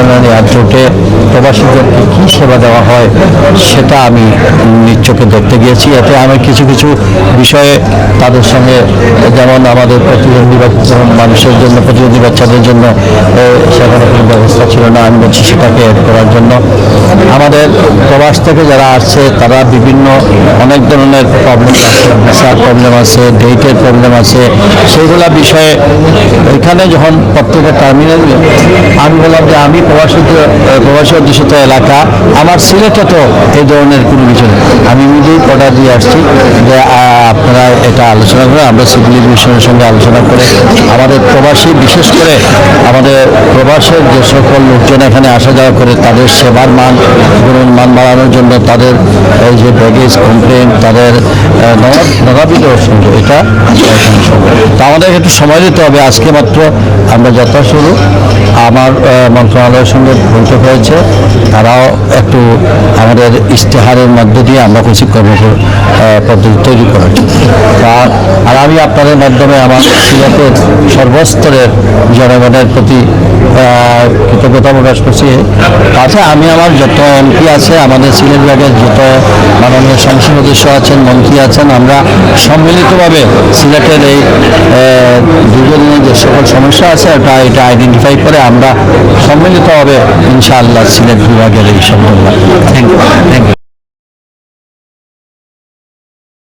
son national এয়ারপোর্টে প্রবাসীদেরকে কী সেবা দেওয়া হয়, সেটা আমি চোখে দেখতে গিয়েছি। এতে আমি কিছু কিছু বিষয়ে তাদের সঙ্গে, যেমন আমাদের প্রতিবন্ধী মানুষের জন্য, প্রতিবন্ধী বাচ্চাদের জন্য সেখানে কোনো ব্যবস্থা ছিল না, আমি বলছি সেটাকে অ্যাড করার জন্য। আমাদের প্রবাস থেকে যারা আসছে, তারা বিভিন্ন অনেক ধরনের প্রবলেম আছে ভিসার প্রবলেম আছে ডেটের প্রবলেম আছে। সেইগুলা বিষয়ে এখানে যখন প্রত্যেকটা টার্মিনাল আমি বললাম যে আমি প্রবাসী প্রবাসী অধ্যুষিত এলাকা, আমার সিলেটে তো এই ধরনের কোনো কিছু নেই আমি নিজেই অর্ডার দিয়ে আসছি যে আপনারা এটা আলোচনা করে, আমরা সিভিল এভিয়েশনের সঙ্গে আলোচনা করে, আমাদের প্রবাসী, বিশেষ করে আমাদের প্রবাসের যে সকল লোকজন এখানে আসা যাওয়া করে, তাদের সেবার মান গুণের মান বাড়ানোর জন্য তাদের এই যে ব্যাগেজ কমপ্লেন তাদের নানাবিধ এটা। তো আমাদের একটু সময় দিতে হবে। আজকে মাত্র আমরা যাত্রা শুরু। আমার মন্ত্রণালয়ের সঙ্গে বৈঠক হয়েছে। তারাও একটু আমাদের ইশতেহারের মধ্য দিয়ে আমরা কিছু কর্ম পদ্ধতি তৈরি। তা- আর আমি আপনাদের মাধ্যমে আমার সিলেটের সর্বস্তরের জনগণের প্রতি কৃতজ্ঞতা প্রকাশ করছি। তাছাড়া আমি আমার যত এমপি আছে, আমাদের সিলেট বিভাগের যত মাননীয় সংসদ সদস্য আছেন, মন্ত্রী আছেন, আমরা সম্মিলিতভাবে সিলেটের এই দীর্ঘদিনের যে সকল সমস্যা আছে এটা এটা আইডেন্টিফাই করে আমরা সম্মিলিতভাবে ইনশাআল্লাহ সিলেট বিভাগের এই সম্পর্ক থ্যাংক ইউ থ্যাংক ইউ